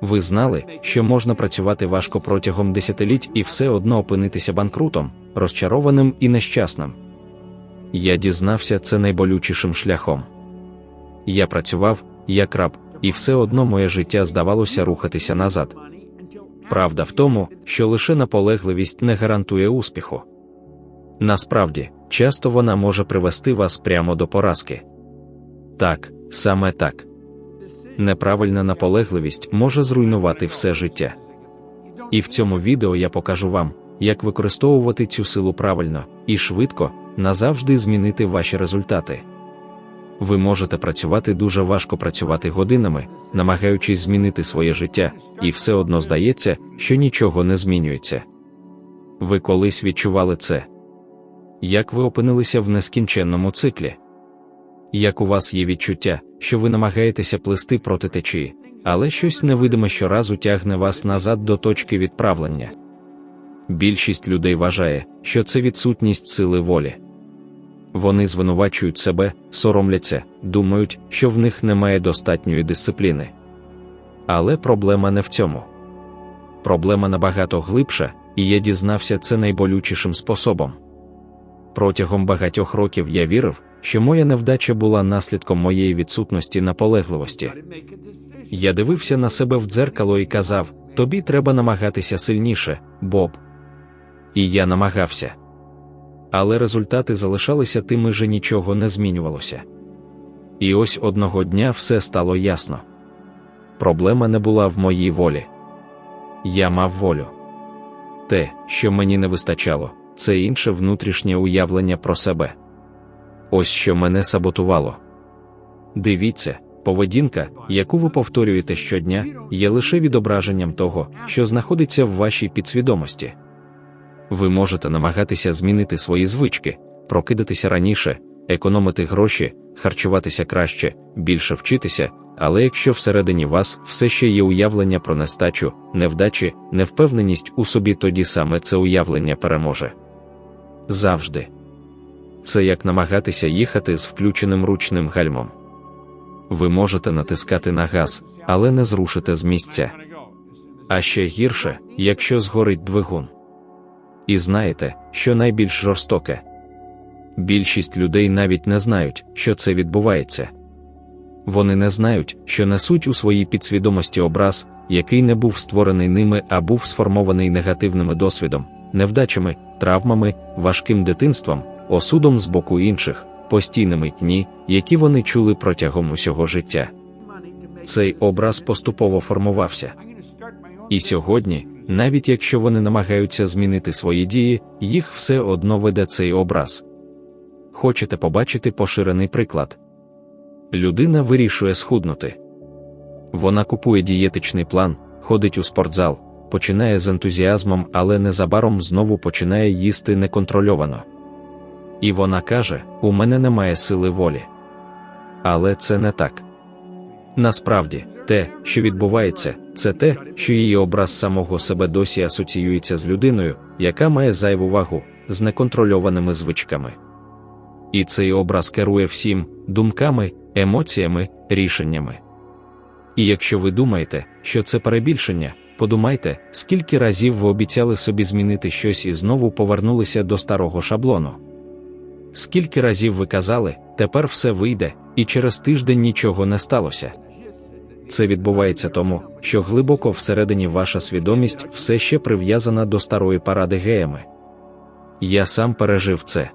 Ви знали, що можна працювати важко протягом десятиліть і все одно опинитися банкрутом, розчарованим і нещасним. Я дізнався це найболючішим шляхом. Я працював, як раб, і все одно моє життя здавалося рухатися назад. Правда в тому, що лише наполегливість не гарантує успіху. Насправді, часто вона може привести вас прямо до поразки. Так, саме так. Неправильна наполегливість може зруйнувати все життя. І в цьому відео я покажу вам, як використовувати цю силу правильно і швидко назавжди змінити ваші результати. Ви можете працювати дуже важко працювати годинами, намагаючись змінити своє життя, і все одно здається, що нічого не змінюється. Ви колись відчували це? Як ви опинилися в нескінченному циклі? Як у вас є відчуття, що ви намагаєтеся плисти проти течії, але щось невидиме щоразу тягне вас назад до точки відправлення? Більшість людей вважає, що це відсутність сили волі. Вони звинувачують себе, соромляться, думають, що в них немає достатньої дисципліни. Але проблема не в цьому. Проблема набагато глибша, і я дізнався це найболючішим способом. Протягом багатьох років я вірив, що моя невдача була наслідком моєї відсутності наполегливості. Я дивився на себе в дзеркало і казав: тобі треба намагатися сильніше, Боб. І я намагався. Але результати залишалися тими же нічого не змінювалося. І ось одного дня все стало ясно. Проблема не була в моїй волі. Я мав волю. Те, що мені не вистачало, це інше внутрішнє уявлення про себе. Ось що мене саботувало. Дивіться, поведінка, яку ви повторюєте щодня, є лише відображенням того, що знаходиться в вашій підсвідомості. Ви можете намагатися змінити свої звички, прокидатися раніше, економити гроші, харчуватися краще, більше вчитися, але якщо всередині вас все ще є уявлення про нестачу, невдачі, невпевненість у собі, тоді саме це уявлення переможе. Завжди. Це як намагатися їхати з включеним ручним гальмом. Ви можете натискати на газ, але не зрушите з місця. А ще гірше, якщо згорить двигун. І знаєте, що найбільш жорстоке? Більшість людей навіть не знають, що це відбувається. Вони не знають, що несуть у своїй підсвідомості образ, який не був створений ними, а був сформований негативними досвідом, невдачами, травмами, важким дитинством, осудом з боку інших, постійними дні, які вони чули протягом усього життя. Цей образ поступово формувався. І сьогодні, навіть якщо вони намагаються змінити свої дії, їх все одно веде цей образ. Хочете побачити поширений приклад? Людина вирішує схуднути. Вона купує дієтичний план, ходить у спортзал, починає з ентузіазмом, але незабаром знову починає їсти неконтрольовано. І вона каже: у мене немає сили волі. Але це не так. Насправді, те, що відбувається, це те, що її образ самого себе досі асоціюється з людиною, яка має зайву вагу, з неконтрольованими звичками. І цей образ керує всім думками, емоціями, рішеннями. І якщо ви думаєте, що це перебільшення, подумайте, скільки разів ви обіцяли собі змінити щось і знову повернулися до старого шаблону. Скільки разів ви казали, тепер все вийде, і через тиждень нічого не сталося. Це відбувається тому, що глибоко всередині ваша свідомість все ще прив'язана до старої паради геями. Я сам пережив це.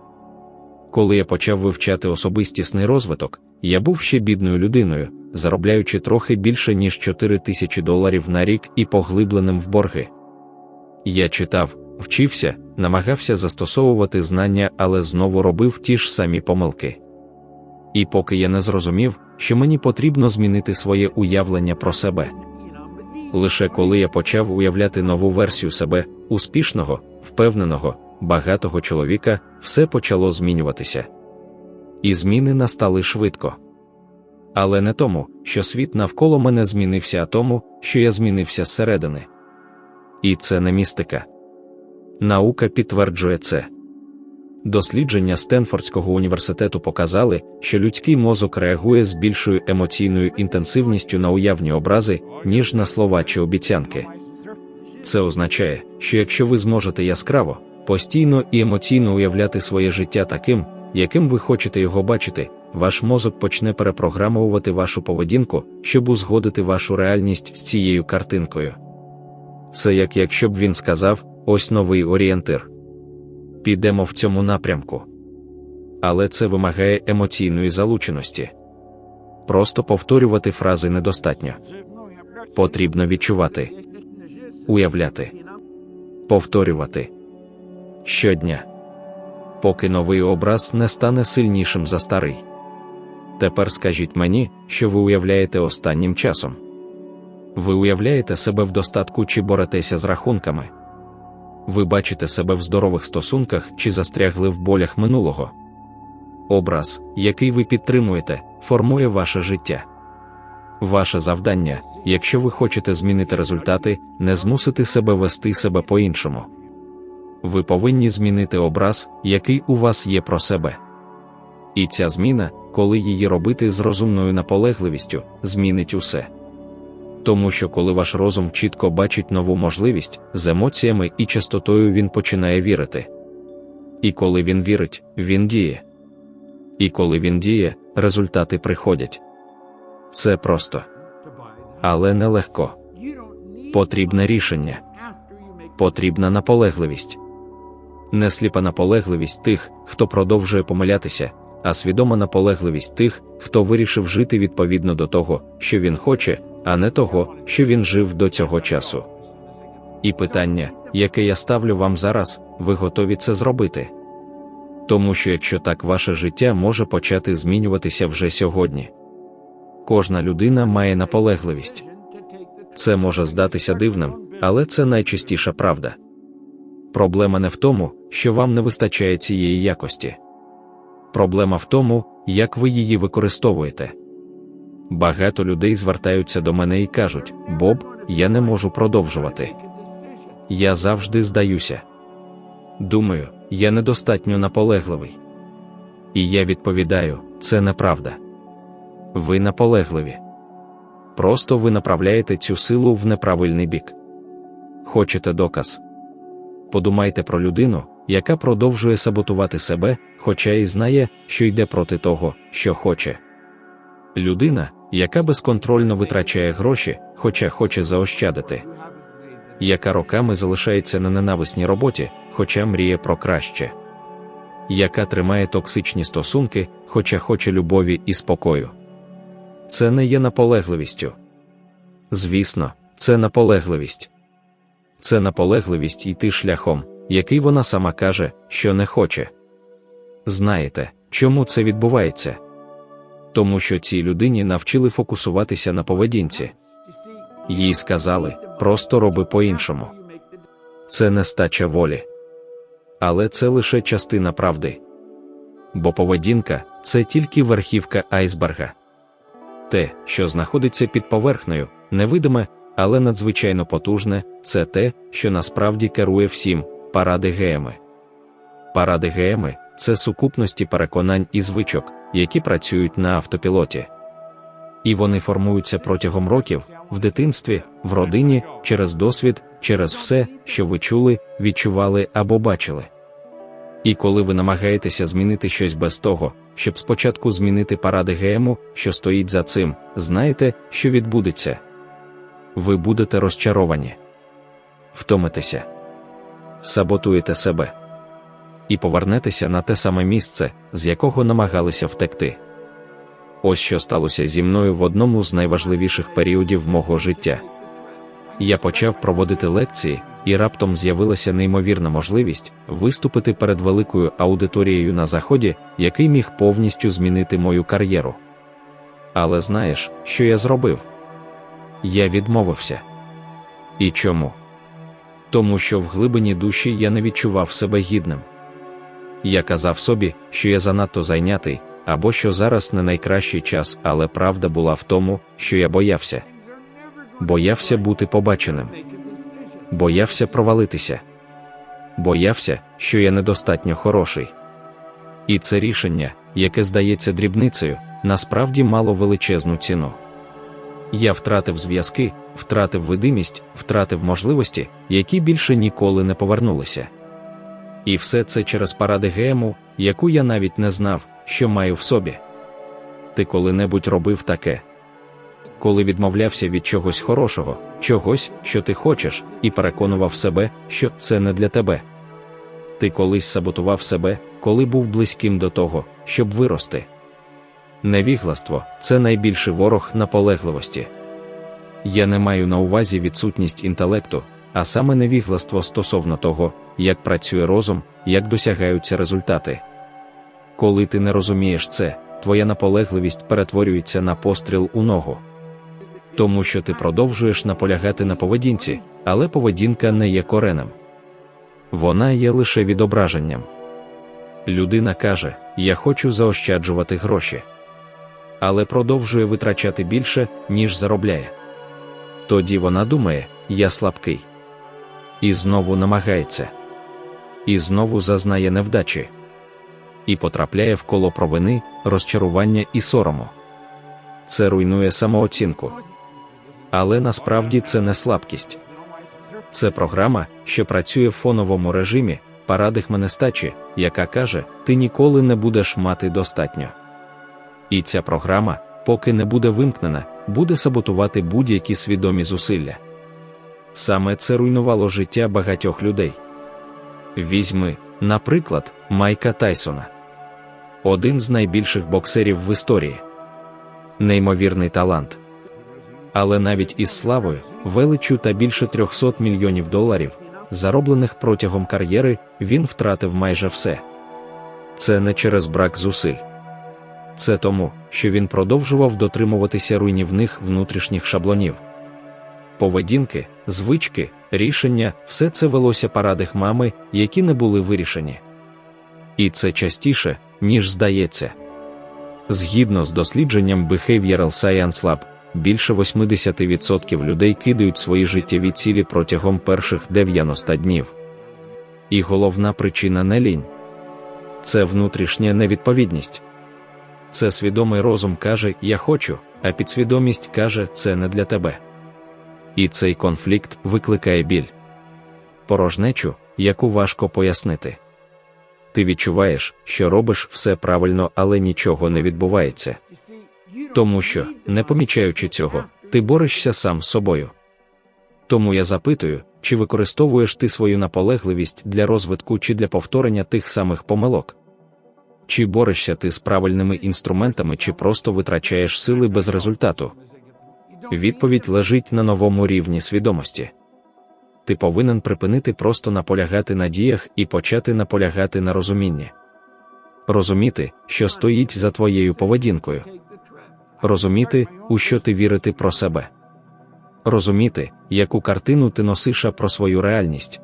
Коли я почав вивчати особистісний розвиток, я був ще бідною людиною, заробляючи трохи більше ніж 4 тисячі доларів на рік і поглибленим в борги. Я читав, вчився, намагався застосовувати знання, але знову робив ті ж самі помилки. І поки я не зрозумів, що мені потрібно змінити своє уявлення про себе. Лише коли я почав уявляти нову версію себе, успішного, впевненого, багатого чоловіка, все почало змінюватися. І зміни настали швидко. Але не тому, що світ навколо мене змінився, а тому, що я змінився зсередини. І це не містика. Наука підтверджує це. Дослідження Стенфордського університету показали, що людський мозок реагує з більшою емоційною інтенсивністю на уявні образи, ніж на слова чи обіцянки. Це означає, що якщо ви зможете яскраво, постійно і емоційно уявляти своє життя таким, яким ви хочете його бачити, ваш мозок почне перепрограмовувати вашу поведінку, щоб узгодити вашу реальність з цією картинкою. Це як якщо б він сказав: ось новий орієнтир. Підемо в цьому напрямку. Але це вимагає емоційної залученості. Просто повторювати фрази недостатньо. Потрібно відчувати, уявляти, повторювати щодня, поки новий образ не стане сильнішим за старий. Тепер скажіть мені, що ви уявляєте останнім часом. Ви уявляєте себе в достатку чи боретеся з рахунками. Ви бачите себе в здорових стосунках чи застрягли в болях минулого. Образ, який ви підтримуєте, формує ваше життя. Ваше завдання, якщо ви хочете змінити результати, не змусити себе вести себе по-іншому. Ви повинні змінити образ, який у вас є про себе. І ця зміна, коли її робити з розумною наполегливістю, змінить усе. Тому що коли ваш розум чітко бачить нову можливість, з емоціями і частотою він починає вірити. І коли він вірить, він діє. І коли він діє, результати приходять. Це просто, але нелегко. Потрібне рішення, потрібна наполегливість. Не сліпа наполегливість тих, хто продовжує помилятися, а свідома наполегливість тих, хто вирішив жити відповідно до того, що він хоче, а не того, що він жив до цього часу. І питання, яке я ставлю вам зараз, ви готові це зробити? Тому що якщо так ваше життя може почати змінюватися вже сьогодні. Кожна людина має наполегливість. Це може здатися дивним, але це найчастіша правда. Проблема не в тому, що вам не вистачає цієї якості. Проблема в тому, як ви її використовуєте. Багато людей звертаються до мене і кажуть: Боб, я не можу продовжувати. Я завжди здаюся. Думаю, я недостатньо наполегливий. І я відповідаю: це неправда. Ви наполегливі. Просто ви направляєте цю силу в неправильний бік. Хочете доказ? Подумайте про людину, яка продовжує саботувати себе, хоча і знає, що йде проти того, що хоче. Людина, яка безконтрольно витрачає гроші, хоча хоче заощадити, яка роками залишається на ненависній роботі, хоча мріє про краще, яка тримає токсичні стосунки, хоча хоче любові і спокою. Це не є наполегливістю. Звісно, це наполегливість. Це наполегливість йти шляхом, який вона сама каже, що не хоче. Знаєте, чому це відбувається? Тому що цій людині навчили фокусуватися на поведінці. Їй сказали просто роби по-іншому. Це нестача волі. Але це лише частина правди. Бо поведінка це тільки верхівка айсберга. Те, що знаходиться під поверхнею, невидиме, але надзвичайно потужне, це те, що насправді керує всім парадигеями. Парадигеями це сукупності переконань і звичок, які працюють на автопілоті. І вони формуються протягом років в дитинстві, в родині, через досвід, через все, що ви чули, відчували або бачили. І коли ви намагаєтеся змінити щось без того, щоб спочатку змінити парадигему, що стоїть за цим, знаєте, що відбудеться. Ви будете розчаровані, втомитеся, саботуєте себе і повернетеся на те саме місце, з якого намагалися втекти. Ось що сталося зі мною в одному з найважливіших періодів мого життя. Я почав проводити лекції, і раптом з'явилася неймовірна можливість виступити перед великою аудиторією на заході, який міг повністю змінити мою кар'єру. Але знаєш, що я зробив? Я відмовився. І чому? Тому що в глибині душі я не відчував себе гідним. Я казав собі, що я занадто зайнятий, або що зараз не найкращий час, але правда була в тому, що я боявся. Боявся бути побаченим, боявся провалитися, боявся, що я недостатньо хороший. І це рішення, яке здається дрібницею, насправді мало величезну ціну. Я втратив зв'язки, втратив видимість, втратив можливості, які більше ніколи не повернулися. І все це через паради ГМу, яку я навіть не знав, що маю в собі. Ти коли-небудь робив таке? Коли відмовлявся від чогось хорошого, чогось, що ти хочеш, і переконував себе, що це не для тебе. Ти колись саботував себе, коли був близьким до того, щоб вирости. Невігластво це найбільший ворог наполегливості. Я не маю на увазі відсутність інтелекту, а саме невігластво стосовно того, як працює розум, як досягаються результати. Коли ти не розумієш це, твоя наполегливість перетворюється на постріл у ногу. Тому що ти продовжуєш наполягати на поведінці, але поведінка не є коренем. Вона є лише відображенням. Людина каже: Я хочу заощаджувати гроші, але продовжує витрачати більше, ніж заробляє. Тоді вона думає, я слабкий. І знову намагається, і знову зазнає невдачі, і потрапляє в коло провини, розчарування і сорому. Це руйнує самооцінку. Але насправді це не слабкість. Це програма, що працює в фоновому режимі, парадигма нестачі, яка каже, ти ніколи не будеш мати достатньо. І ця програма, поки не буде вимкнена, буде саботувати будь-які свідомі зусилля. Саме це руйнувало життя багатьох людей. Візьми, наприклад, Майка Тайсона, один з найбільших боксерів в історії, неймовірний талант. Але навіть із славою, величю та більше 300 мільйонів доларів, зароблених протягом кар'єри, він втратив майже все. Це не через брак зусиль. Це тому, що він продовжував дотримуватися руйнівних внутрішніх шаблонів. Поведінки, звички, рішення все це велося парадигмами, які не були вирішені. І це частіше, ніж здається. Згідно з дослідженням Behavioral Science Lab, більше 80% людей кидають свої життєві цілі протягом перших 90 днів. І головна причина не лінь це внутрішня невідповідність. Це свідомий розум каже Я хочу, а підсвідомість каже, це не для тебе. І цей конфлікт викликає біль, порожнечу, яку важко пояснити. Ти відчуваєш, що робиш все правильно, але нічого не відбувається. Тому що, не помічаючи цього, ти борешся сам з собою. Тому я запитую, чи використовуєш ти свою наполегливість для розвитку чи для повторення тих самих помилок? Чи борешся ти з правильними інструментами, чи просто витрачаєш сили без результату? Відповідь лежить на новому рівні свідомості. Ти повинен припинити просто наполягати на діях і почати наполягати на розумінні. Розуміти, що стоїть за твоєю поведінкою. Розуміти, у що ти вірити про себе. Розуміти, яку картину ти носиш про свою реальність.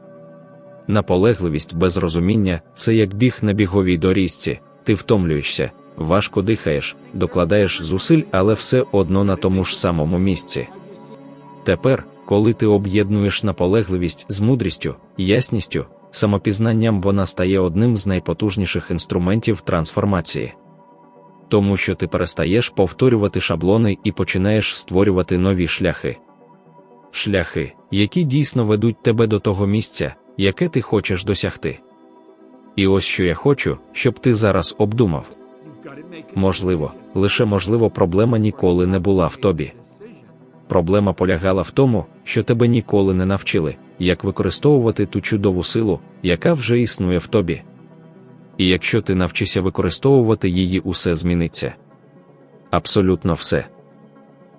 Наполегливість без розуміння це як біг на біговій доріжці, ти втомлюєшся, важко дихаєш, докладаєш зусиль, але все одно на тому ж самому місці. Тепер, коли ти об'єднуєш наполегливість з мудрістю, ясністю, самопізнанням вона стає одним з найпотужніших інструментів трансформації. Тому що ти перестаєш повторювати шаблони і починаєш створювати нові шляхи. Шляхи, які дійсно ведуть тебе до того місця, яке ти хочеш досягти. І ось що я хочу, щоб ти зараз обдумав. Можливо, лише можливо, проблема ніколи не була в тобі. Проблема полягала в тому, що тебе ніколи не навчили, як використовувати ту чудову силу, яка вже існує в тобі. І якщо ти навчишся використовувати її, усе зміниться. Абсолютно все.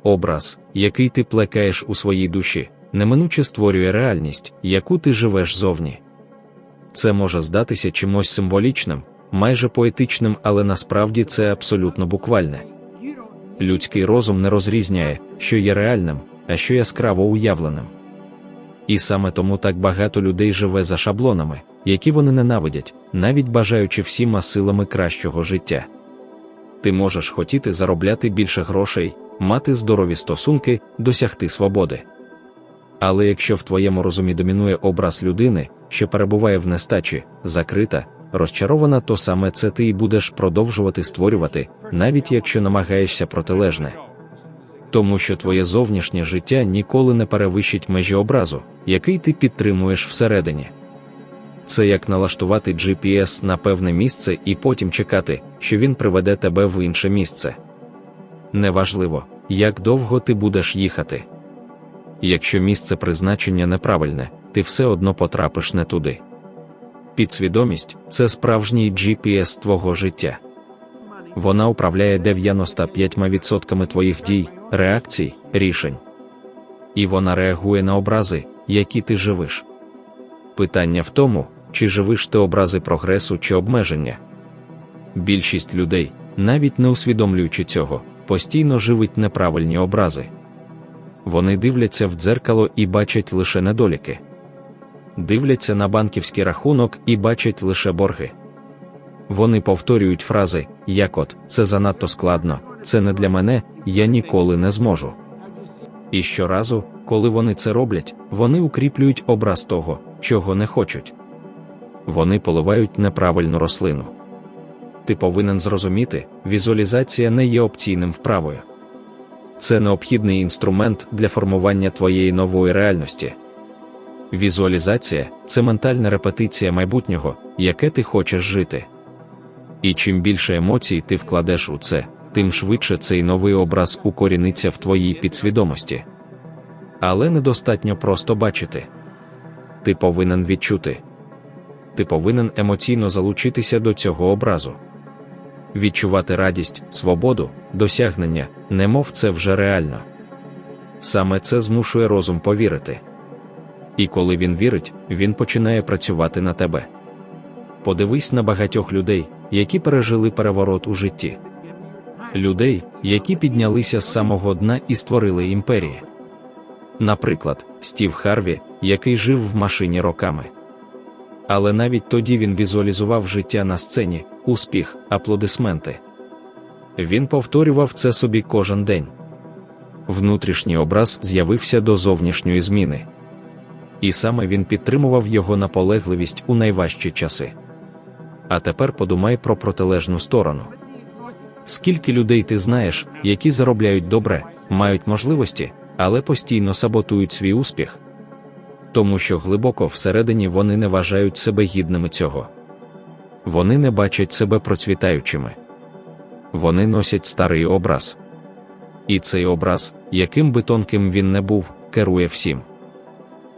Образ, який ти плекаєш у своїй душі, неминуче створює реальність, яку ти живеш зовні. Це може здатися чимось символічним, майже поетичним, але насправді це абсолютно буквальне. Людський розум не розрізняє, що є реальним, а що яскраво уявленим. І саме тому так багато людей живе за шаблонами, які вони ненавидять, навіть бажаючи всіма силами кращого життя. Ти можеш хотіти заробляти більше грошей, мати здорові стосунки, досягти свободи. Але якщо в твоєму розумі домінує образ людини, що перебуває в нестачі, закрита, розчарована, то саме це ти і будеш продовжувати створювати, навіть якщо намагаєшся протилежне. Тому що твоє зовнішнє життя ніколи не перевищить межі образу, який ти підтримуєш всередині. Це як налаштувати GPS на певне місце і потім чекати, що він приведе тебе в інше місце. Неважливо, як довго ти будеш їхати. Якщо місце призначення неправильне, ти все одно потрапиш не туди. Підсвідомість це справжній GPS твого життя. Вона управляє 95% твоїх дій, реакцій, рішень. І вона реагує на образи, які ти живиш. Питання в тому, чи живиш ти образи прогресу чи обмеження. Більшість людей, навіть не усвідомлюючи цього, постійно живуть неправильні образи. Вони дивляться в дзеркало і бачать лише недоліки. Дивляться на банківський рахунок і бачать лише борги. Вони повторюють фрази, як от це занадто складно, це не для мене, я ніколи не зможу. І щоразу, коли вони це роблять, вони укріплюють образ того, чого не хочуть. Вони поливають неправильну рослину. Ти повинен зрозуміти, візуалізація не є опційним вправою. Це необхідний інструмент для формування твоєї нової реальності. Візуалізація це ментальна репетиція майбутнього, яке ти хочеш жити. І чим більше емоцій ти вкладеш у це, тим швидше цей новий образ укоріниться в твоїй підсвідомості. Але недостатньо просто бачити. Ти повинен відчути. Ти повинен емоційно залучитися до цього образу. Відчувати радість, свободу, досягнення, немов це вже реально. Саме це змушує розум повірити. І коли він вірить, він починає працювати на тебе. Подивись на багатьох людей, які пережили переворот у житті. Людей, які піднялися з самого дна і створили імперії. Наприклад, Стів Харві, який жив в машині роками. Але навіть тоді він візуалізував життя на сцені, успіх, аплодисменти. Він повторював це собі кожен день. Внутрішній образ з'явився до зовнішньої зміни. І саме він підтримував його наполегливість у найважчі часи. А тепер подумай про протилежну сторону. Скільки людей ти знаєш, які заробляють добре, мають можливості, але постійно саботують свій успіх, тому що глибоко всередині вони не вважають себе гідними цього. Вони не бачать себе процвітаючими. Вони носять старий образ. І цей образ, яким би тонким він не був, керує всім.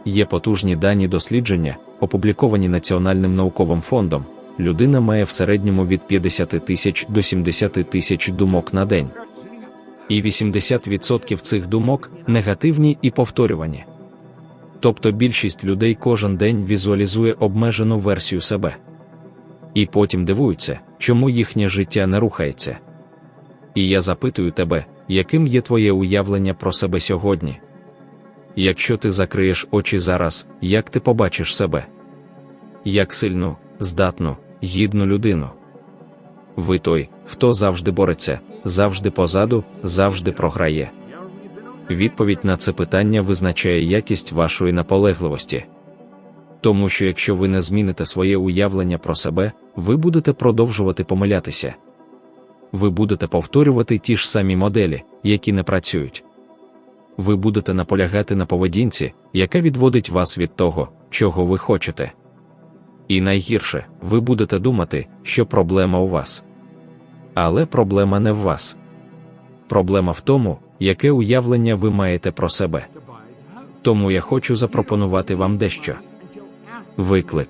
Є потужні дані дослідження, опубліковані Національним науковим фондом. Людина має в середньому від 50 тисяч до 70 тисяч думок на день. І 80% цих думок негативні і повторювані. Тобто більшість людей кожен день візуалізує обмежену версію себе. І потім дивуються, чому їхнє життя не рухається. І я запитую тебе, яким є твоє уявлення про себе сьогодні? Якщо ти закриєш очі зараз, як ти побачиш себе? Як сильну, здатну, гідну людину? Ви той, хто завжди бореться, завжди позаду, завжди програє. Відповідь на це питання визначає якість вашої наполегливості. Тому що якщо ви не зміните своє уявлення про себе, ви будете продовжувати помилятися. Ви будете повторювати ті ж самі моделі, які не працюють. Ви будете наполягати на поведінці, яка відводить вас від того, чого ви хочете. І найгірше, ви будете думати, що проблема у вас. Але проблема не в вас. Проблема в тому, яке уявлення ви маєте про себе. Тому я хочу запропонувати вам дещо. Виклик.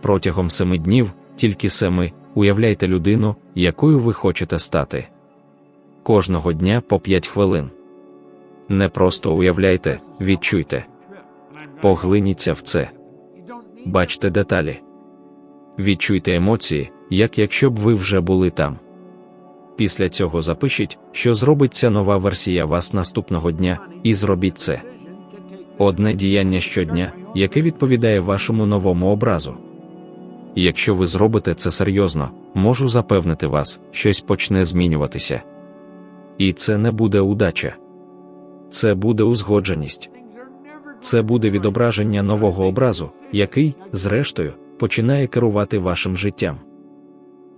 Протягом семи днів, тільки семи, уявляйте людину, якою ви хочете стати. Кожного дня по 5 хвилин. Не просто уявляйте, відчуйте. Поглиніться в це. Бачте деталі. Відчуйте емоції, як якщо б ви вже були там. Після цього запишіть, що зробить ця нова версія вас наступного дня, і зробіть це. Одне діяння щодня, яке відповідає вашому новому образу. Якщо ви зробите це серйозно, можу запевнити вас, щось почне змінюватися. І це не буде удача. Це буде узгодженість. Це буде відображення нового образу, який, зрештою, починає керувати вашим життям.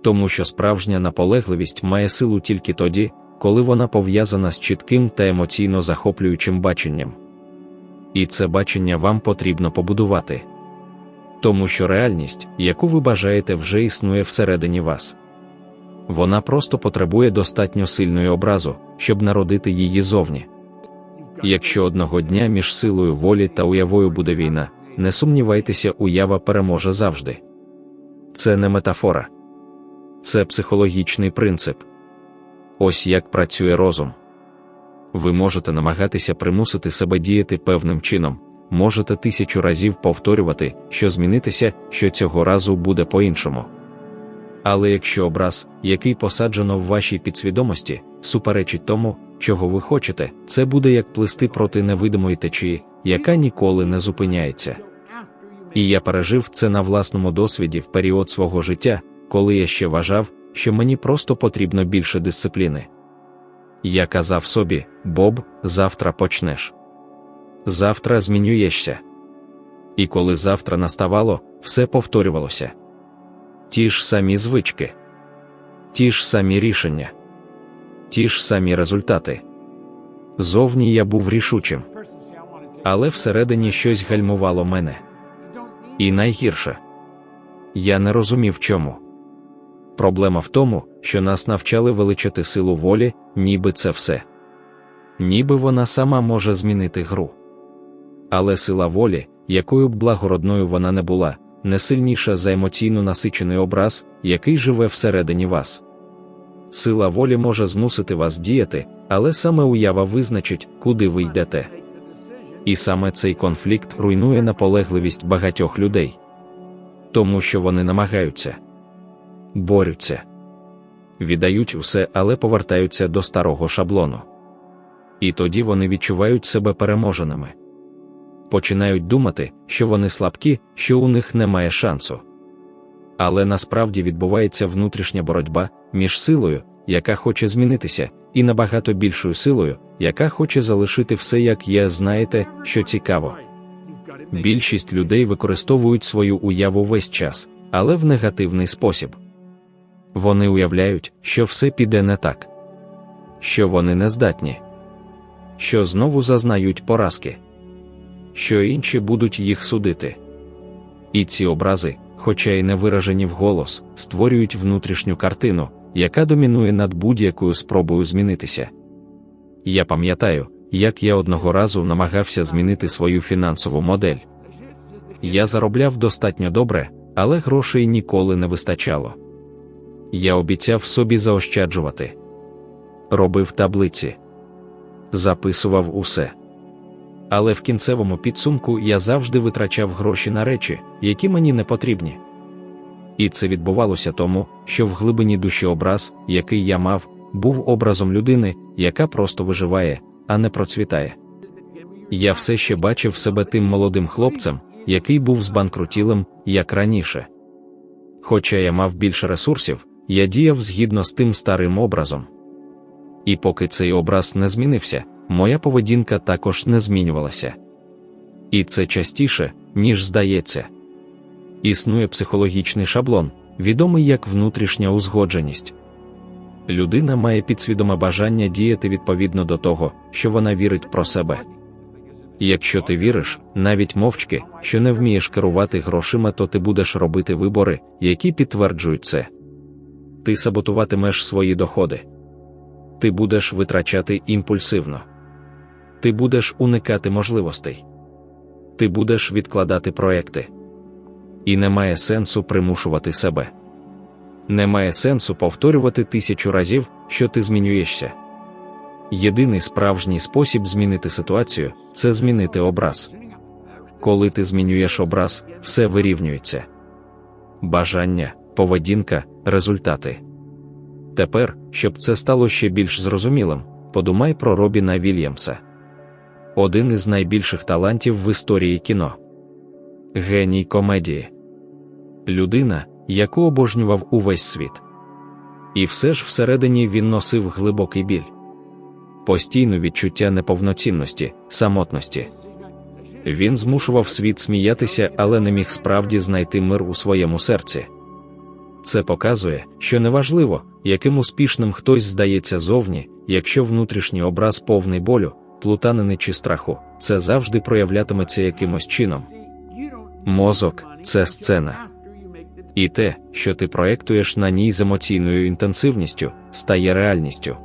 Тому що справжня наполегливість має силу тільки тоді, коли вона пов'язана з чітким та емоційно захоплюючим баченням. І це бачення вам потрібно побудувати. Тому що реальність, яку ви бажаєте, вже існує всередині вас. Вона просто потребує достатньо сильної образу, щоб народити її зовні. Якщо одного дня між силою волі та уявою буде війна, не сумнівайтеся, уява переможе завжди. Це не метафора, це психологічний принцип. Ось як працює розум. Ви можете намагатися примусити себе діяти певним чином, можете тисячу разів повторювати, що змінитися, що цього разу буде по-іншому. Але якщо образ, який посаджено в вашій підсвідомості, суперечить тому, чого ви хочете, це буде як плисти проти невидимої течії, яка ніколи не зупиняється. І я пережив це на власному досвіді в період свого життя, коли я ще вважав, що мені просто потрібно більше дисципліни. Я казав собі, Боб, завтра почнеш. Завтра змінюєшся. І коли завтра наставало, все повторювалося. Ті ж самі звички, ті ж самі рішення, ті ж самі результати. Зовні я був рішучим, але всередині щось гальмувало мене. І найгірше я не розумів чому. Проблема в тому, що нас навчали величати силу волі, ніби це все. Ніби вона сама може змінити гру. Але сила волі, якою б благородною вона не була, не сильніша за емоційно насичений образ, який живе всередині вас. Сила волі може змусити вас діяти, але саме уява визначить, куди ви йдете. І саме цей конфлікт руйнує наполегливість багатьох людей, тому що вони намагаються, борються, віддають усе, але повертаються до старого шаблону. І тоді вони відчувають себе переможеними починають думати, що вони слабкі, що у них немає шансу. Але насправді відбувається внутрішня боротьба між силою, яка хоче змінитися, і набагато більшою силою, яка хоче залишити все, як є, знаєте, що цікаво. Більшість людей використовують свою уяву весь час, але в негативний спосіб. Вони уявляють, що все піде не так, що вони не здатні, що знову зазнають поразки що інші будуть їх судити. І ці образи, хоча й не виражені вголос, створюють внутрішню картину, яка домінує над будь-якою спробою змінитися. Я пам'ятаю, як я одного разу намагався змінити свою фінансову модель. Я заробляв достатньо добре, але грошей ніколи не вистачало. Я обіцяв собі заощаджувати, робив таблиці, записував усе. Але в кінцевому підсумку я завжди витрачав гроші на речі, які мені не потрібні. І це відбувалося тому, що в глибині душі образ, який я мав, був образом людини, яка просто виживає, а не процвітає. Я все ще бачив себе тим молодим хлопцем, який був збанкрутілим, як раніше. Хоча я мав більше ресурсів, я діяв згідно з тим старим образом. І поки цей образ не змінився, моя поведінка також не змінювалася. І це частіше, ніж здається. Існує психологічний шаблон, відомий як внутрішня узгодженість. Людина має підсвідоме бажання діяти відповідно до того, що вона вірить про себе. Якщо ти віриш, навіть мовчки, що не вмієш керувати грошима, то ти будеш робити вибори, які підтверджують це. Ти саботуватимеш свої доходи. Ти будеш витрачати імпульсивно ти будеш уникати можливостей, ти будеш відкладати проекти. І немає сенсу примушувати себе. Немає сенсу повторювати тисячу разів, що ти змінюєшся. Єдиний справжній спосіб змінити ситуацію це змінити образ. Коли ти змінюєш образ, все вирівнюється. Бажання, поведінка, результати. Тепер, щоб це стало ще більш зрозумілим, подумай про Робіна Вільямса один із найбільших талантів в історії кіно. Геній комедії. Людина, яку обожнював увесь світ. І все ж всередині він носив глибокий біль, постійне відчуття неповноцінності, самотності. Він змушував світ сміятися, але не міг справді знайти мир у своєму серці. Це показує, що неважливо, яким успішним хтось здається зовні, якщо внутрішній образ повний болю, плутанини чи страху, це завжди проявлятиметься якимось чином. Мозок це сцена. І те, що ти проєктуєш на ній з емоційною інтенсивністю, стає реальністю.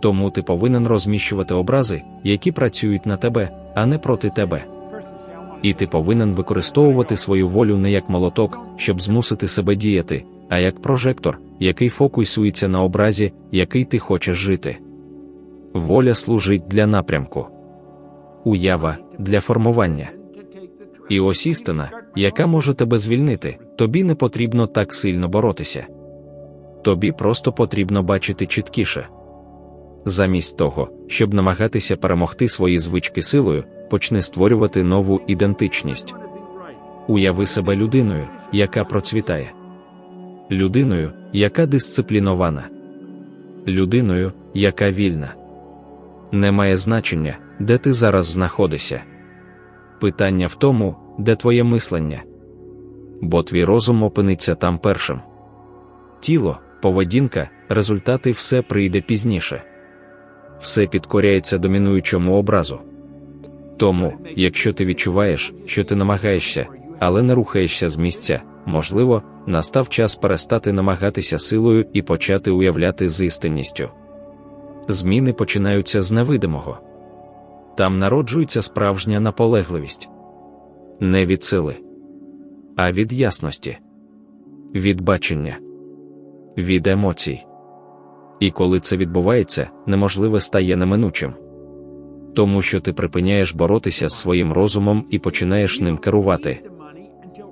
Тому ти повинен розміщувати образи, які працюють на тебе, а не проти тебе. І ти повинен використовувати свою волю не як молоток, щоб змусити себе діяти, а як прожектор, який фокусується на образі, який ти хочеш жити. Воля служить для напрямку, уява для формування. І ось істина, яка може тебе звільнити, тобі не потрібно так сильно боротися. Тобі просто потрібно бачити чіткіше. Замість того, щоб намагатися перемогти свої звички силою, почни створювати нову ідентичність. Уяви себе людиною, яка процвітає, людиною, яка дисциплінована, людиною, яка вільна. Немає значення, де ти зараз знаходишся. Питання в тому, де твоє мислення. Бо твій розум опиниться там першим. Тіло, поведінка, результати все прийде пізніше. Все підкоряється домінуючому образу. Тому, якщо ти відчуваєш, що ти намагаєшся, але не рухаєшся з місця, можливо, настав час перестати намагатися силою і почати уявляти з істинністю. Зміни починаються з невидимого. Там народжується справжня наполегливість не від сили, а від ясності, від бачення, від емоцій. І коли це відбувається, неможливе стає неминучим. Тому що ти припиняєш боротися з своїм розумом і починаєш ним керувати.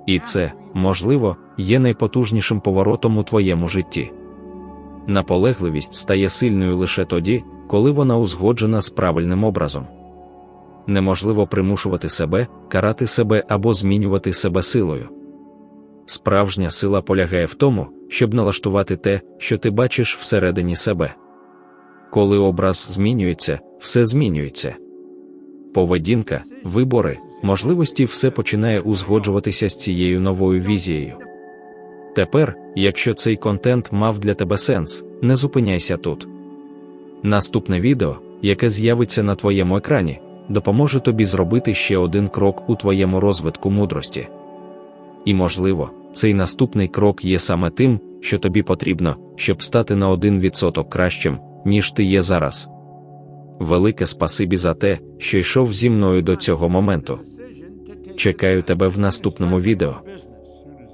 І це, можливо, є найпотужнішим поворотом у твоєму житті. Наполегливість стає сильною лише тоді, коли вона узгоджена з правильним образом. Неможливо примушувати себе, карати себе або змінювати себе силою. Справжня сила полягає в тому, щоб налаштувати те, що ти бачиш всередині себе. Коли образ змінюється, все змінюється. Поведінка, вибори, можливості все починає узгоджуватися з цією новою візією. Тепер, якщо цей контент мав для тебе сенс, не зупиняйся тут. Наступне відео, яке з'явиться на твоєму екрані, допоможе тобі зробити ще один крок у твоєму розвитку мудрості. І, можливо, цей наступний крок є саме тим, що тобі потрібно, щоб стати на 1% кращим, ніж ти є зараз. Велике спасибі за те, що йшов зі мною до цього моменту. Чекаю тебе в наступному відео.